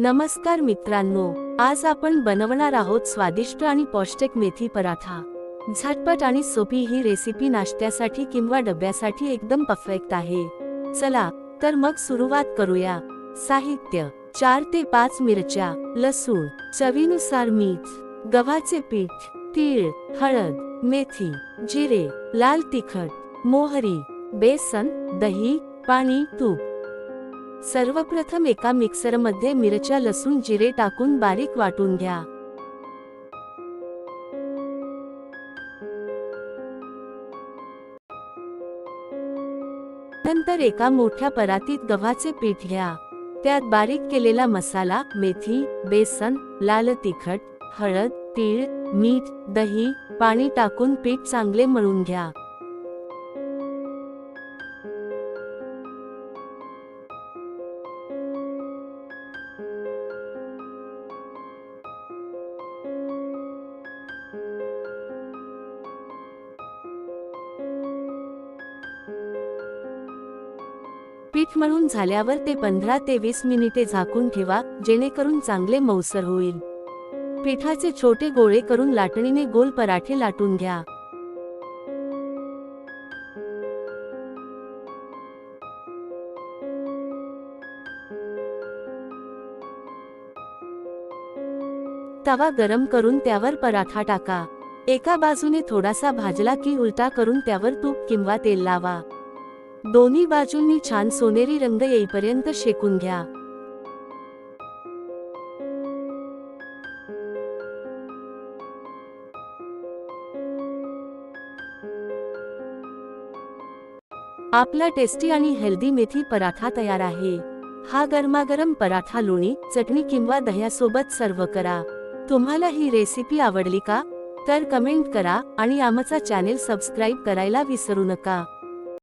नमस्कार मित्रांनो आज आपण बनवणार आहोत स्वादिष्ट आणि पौष्टिक मेथी पराठा. झटपट आणि सोपी ही रेसिपी नाश्त्यासाठी किंवा डब्यासाठी एकदम परफेक्ट आहे. चला तर मग सुरुवात करूया. साहित्य चार ते पाच मिरच्या लसूण चवीनुसार मीठ गव्हाचे पीठ तीळ हळद मेथी जिरे लाल तिखट मोहरी बेसन दही पाणी तूप सर्वप्रथम एका मिक्सरमध्ये मिरच्या लसूण जिरे टाकून बारीक वाटून घ्या. नंतर एका मोठ्या परातीत गव्हाचे पीठ घ्या. त्यात बारीक केलेला मसाला मेथी बेसन लाल तिखट हळद तीळ मीठ दही पाणी टाकून पीठ चांगले मळून घ्या. पीठ मळून झाल्यावर ते पंधरा ते वीस मिनिटे झाकून ठेवा जेणेकरून चांगले मऊसर होईल. पिठाचे छोटे गोळे करून लाटणीने गोल पराठे लाटून घ्या. तवा गरम करून त्यावर पराठा टाका. एका बाजूने थोडासा भाजला की उलटा करून त्यावर तूप किंवा तेल लावा. दोन्ही बाजूंनी छान सोनेरी रंग येईपर्यंत शेकून घ्या. आपला टेस्टी आणि हेल्दी मेथी पराठा तयार आहे. हा गरमागरम पराठा लोणी चटणी किंवा दह्यासोबत सर्व करा. तुम्हाला ही रेसिपी आवडली का? तर कमेंट करा आणि आमचा चॅनेल सबस्क्राईब करायला विसरू नका.